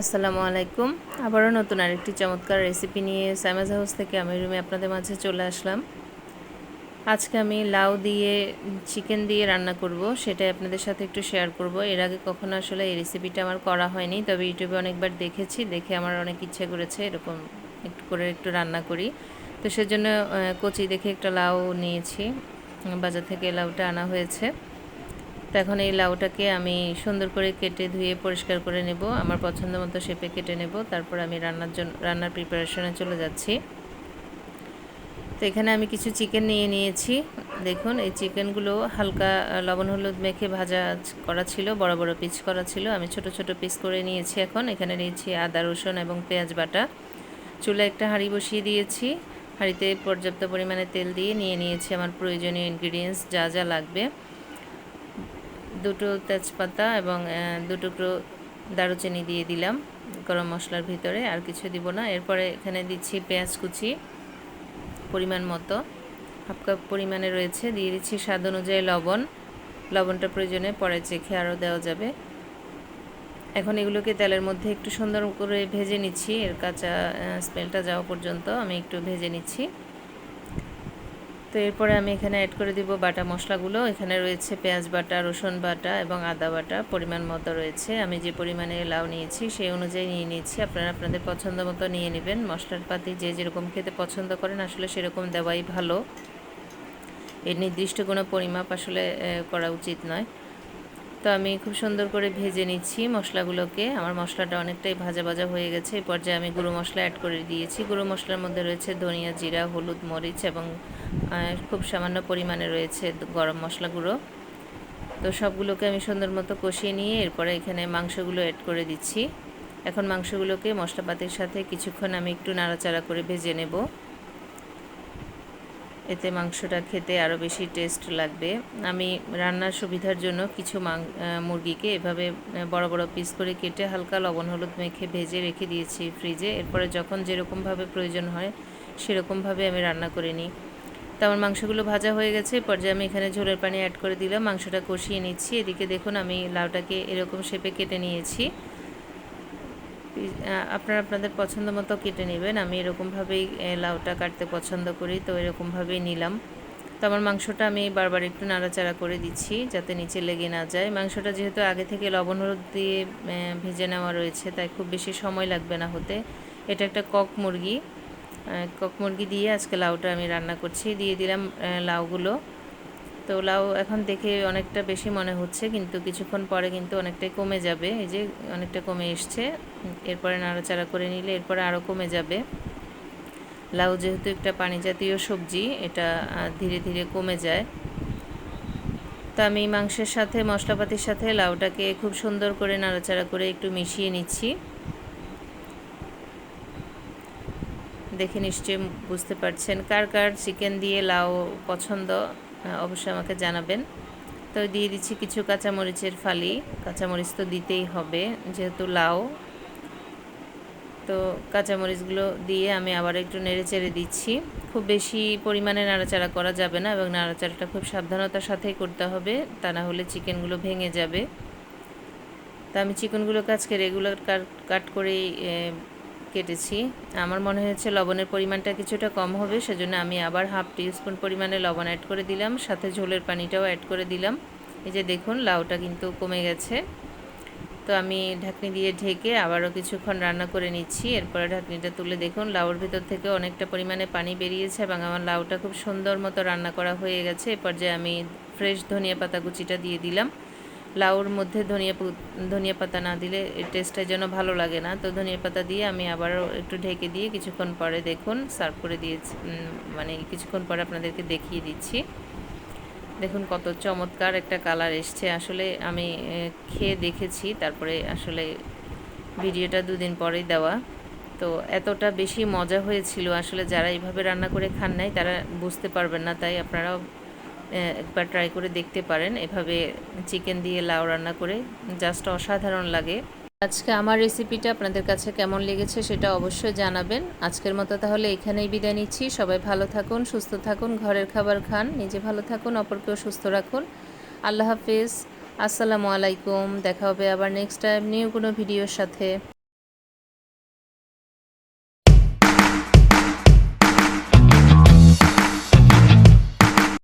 আসসালামু আলাইকুম। আবারও নতুন আরেকটি চমৎকার রেসিপি নিয়ে স্যামাজ হাউস থেকে আমি রুমে আপনাদের মাঝে চলে আসলাম। আজকে আমি লাউ দিয়ে চিকেন দিয়ে রান্না করব, সেটাই আপনাদের সাথে একটু শেয়ার করব। এর আগে কখনো আসলে এই রেসিপিটা আমার করা হয়নি, তবে ইউটিউবে অনেকবার দেখেছি, দেখে আমার অনেক ইচ্ছে করেছে এরকম একটু করে একটু রান্না করি। তো সেজন্য কচি দেখে একটা লাউ নিয়েছি। বাজার থেকে লাউটা আনা হয়েছে। তো এখন এই লাউটাকে আমি সুন্দর করে কেটে ধুয়ে পরিষ্কার করে নেব। আমার পছন্দ মতো শেপে কেটে নেব। তারপর আমি রান্নার জন্য রান্নার প্রিপারেশনে চলে যাচ্ছি। তো এখানে আমি কিছু চিকেন নিয়ে নিয়েছি। দেখুন, এই চিকেনগুলো হালকা লবণ হলুদ মেখে ভাজা করা ছিল, বড় বড় পিস করা ছিল। আমি ছোট ছোট পিস করে নিয়েছি এখন। এখানে নিয়েছি আদা, রসুন এবং পেঁয়াজ বাটা। চুলে একটা হাঁড়ি বসিয়ে দিয়েছি। হাঁড়িতে পর্যাপ্ত পরিমাণে তেল দিয়ে নিয়ে নিয়েছি আমার প্রয়োজনীয় ইনগ্রিডিয়েন্টস যা যা লাগবে। দুটো তেজপাতা এবং দু টুকরো দারুচিনি দিয়ে দিলাম গরম মশলার ভিতরে, আর কিছু দিব না। এরপরে এখানে দিচ্ছি পেঁয়াজ কুচি পরিমাণ মতো। হাফ কাপ পরিমাণে রয়েছে। দিয়ে দিচ্ছি স্বাদ অনুযায়ী লবণ। লবণটা প্রয়োজনে পরে চেখে আরও দেওয়া যাবে। এখন এগুলোকে তেলের মধ্যে একটু সুন্দর করে ভেজে নিচ্ছি। এর কাঁচা স্মেলটা যাওয়া পর্যন্ত আমি একটু ভেজে নিচ্ছি। তো এরপরে আমি এখানে অ্যাড করে দিব বাটা মশলাগুলো। এখানে রয়েছে পেঁয়াজ বাটা, রসুন বাটা এবং আদা বাটা। পরিমাণ মতো রয়েছে। আমি যে পরিমাণে লাউ নিয়েছি সেই অনুযায়ী নিয়ে নিয়েছি। আপনারা আপনাদের পছন্দ মতো নিয়ে নেবেন। মশলার পাতি যে যেরকম খেতে পছন্দ করেন আসলে সেরকম দেওয়াই ভালো। এর নির্দিষ্ট কোনো পরিমাপ আসলে করা উচিত নয়। তো আমি খুব সুন্দর করে ভেজে নিচ্ছি মশলাগুলোকে। আমার মশলাটা অনেকটাই ভাজা ভাজা হয়ে গেছে। এই পর্যায়ে আমি গুঁড়ো মশলা অ্যাড করে দিয়েছি। গুঁড়ো মশলার মধ্যে রয়েছে ধনিয়া জিরা, হলুদ, মরিচ এবং খুব সামান্য পরিমাণে রয়েছে গরম মশলা গুঁড়ো। তো সবগুলোকে আমি সুন্দর মতো কষিয়ে নিয়ে এরপরে এখানে মাংসগুলো অ্যাড করে দিচ্ছি। এখন মাংসগুলোকে মশলাপাতির সাথে কিছুক্ষণ আমি একটু নাড়াচাড়া করে ভেজে নেব। এতে মাংসটা খেতে আরও বেশি টেস্ট লাগবে। আমি রান্নার সুবিধার জন্য কিছু মাং মুরগিকে এভাবে বড় বড় পিস করে কেটে হালকা লবণ হলুদ মেখে ভেজে রেখে দিয়েছি ফ্রিজে এরপরে যখন যেরকমভাবে প্রয়োজন হয় সেরকমভাবে আমি রান্না করে নিই। তো আমার মাংসগুলো ভাজা হয়ে গেছে পর্যায়ে আমি এখানে ঝোলের পানি অ্যাড করে দিলাম। মাংসটা কষিয়ে নিচ্ছি। এদিকে দেখুন আমি লাউটাকে এরকম শেপে কেটে নিয়েছি। আপনারা আপনাদের পছন্দ মতো কেটে নেবেন। আমি এরকমভাবেই লাউটা কাটতে পছন্দ করি, তো এরকমভাবেই নিলাম। তো আমার মাংসটা আমি বারবার একটু নাড়াচাড়া করে দিচ্ছি, যাতে নিচে লেগে না যায়। মাংসটা যেহেতু আগে থেকে লবণ হলুদ দিয়ে ভেজে নেওয়া রয়েছে, তাই খুব বেশি সময় লাগবে না হতে। এটা একটা কক মুরগি। কক মুরগি দিয়ে আজকে লাউটা আমি রান্না করছি। দিয়ে দিলাম লাউগুলো। তো লাউ এখন দেখে অনেকটা বেশি মনে হচ্ছে, কিন্তু কিছুক্ষণ পরে কিন্তু অনেকটাই কমে যাবে। এই যে অনেকটা কমে এসছে। এরপরে নাড়াচাড়া করে নিলে এরপরে আরও কমে যাবে। লাউ যেহেতু একটা পানি জাতীয় সবজি, এটা ধীরে ধীরে কমে যায়। তো আমি মাংসের সাথে, মশলাপাতির সাথে লাউটাকে খুব সুন্দর করে নাড়াচাড়া করে একটু মিশিয়ে নিচ্ছি। দেখে নিশ্চয়ই বুঝতে পারছেন কার কার চিকেন দিয়ে লাউ পছন্দ। অবশ্যই আমাকে জানাবেন। তো দিয়ে দিচ্ছি কিছু কাঁচামরিচের ফালি। কাঁচামরিচ তো দিতেই হবে, যেহেতু লাউ। তো কাঁচামরিচগুলো দিয়ে আমি আবার একটু নেড়ে চেড়ে দিচ্ছি। খুব বেশি পরিমাণে নাড়াচাড়া করা যাবে না এবং নাড়াচাড়াটা খুব সাবধানতার সাথেই করতে হবে, তা না হলে চিকেনগুলো ভেঙে যাবে। তা আমি চিকেনগুলোকে আজকে রেগুলার কাট করেই কেটেছি। আমার মনে হয়েছে লবণের পরিমাণটা কিছুটা কম হবে, সেজন্য আমি আবার হাফ স্পুন পরিমাণে লবণ অ্যাড করে দিলাম, সাথে ঝোলের পানিটাও অ্যাড করে দিলাম। এই যে দেখুন, লাউটা কিন্তু কমে গেছে। তো আমি ঢাকনি দিয়ে ঢেকে আবারও কিছুক্ষণ রান্না করে নিচ্ছি। এরপরে ঢাকনিটা তুলে দেখুন, লাউর ভিতর থেকে অনেকটা পরিমাণে পানি বেরিয়েছে এবং আমার লাউটা খুব সুন্দর মতো রান্না করা হয়ে গেছে। এ পর্যায়ে আমি ফ্রেশ ধনিয়া পাতা কুচিটা দিয়ে দিলাম। লাউর মধ্যে ধনিয়া ধনিয়া পাতা না দিলে টেস্টটা যেন ভালো লাগে না। তো ধনিয়া পাতা দিয়ে আমি আবারও একটু ঢেকে দিয়ে কিছুক্ষণ পরে দেখুন সার্ভ করে দিয়েছি। মানে কিছুক্ষণ পরে আপনাদেরকে দেখিয়ে দিচ্ছি। দেখুন কত চমৎকার একটা কালার এসছে। আসলে আমি খেয়ে দেখেছি, তারপরে আসলে ভিডিওটা দুদিন পরেই দেওয়া। তো এতটা বেশি মজা হয়েছিল। আসলে যারা এইভাবে রান্না করে খান নাই, তারা বুঝতে পারবেন না। তাই আপনারাও একবার ট্রাই করে দেখতে পারেন। এভাবে চিকেন দিয়ে লাউ রান্না করে জাস্ট অসাধারণ লাগে। আজকে আমার রেসিপিটা আপনাদের কাছে কেমন লেগেছে সেটা অবশ্যই জানাবেন। আজকের মতো তাহলে এখানেই বিদায় নিচ্ছি। সবাই ভালো থাকুন, সুস্থ থাকুন, ঘরের খাবার খান, নিজে ভালো থাকুন, অপরকেও সুস্থ রাখুন। আল্লাহ হাফিজ। আসসালামু আলাইকুম। দেখা হবে আবার নেক্সট টাইম নিউ কোনো ভিডিওর সাথে।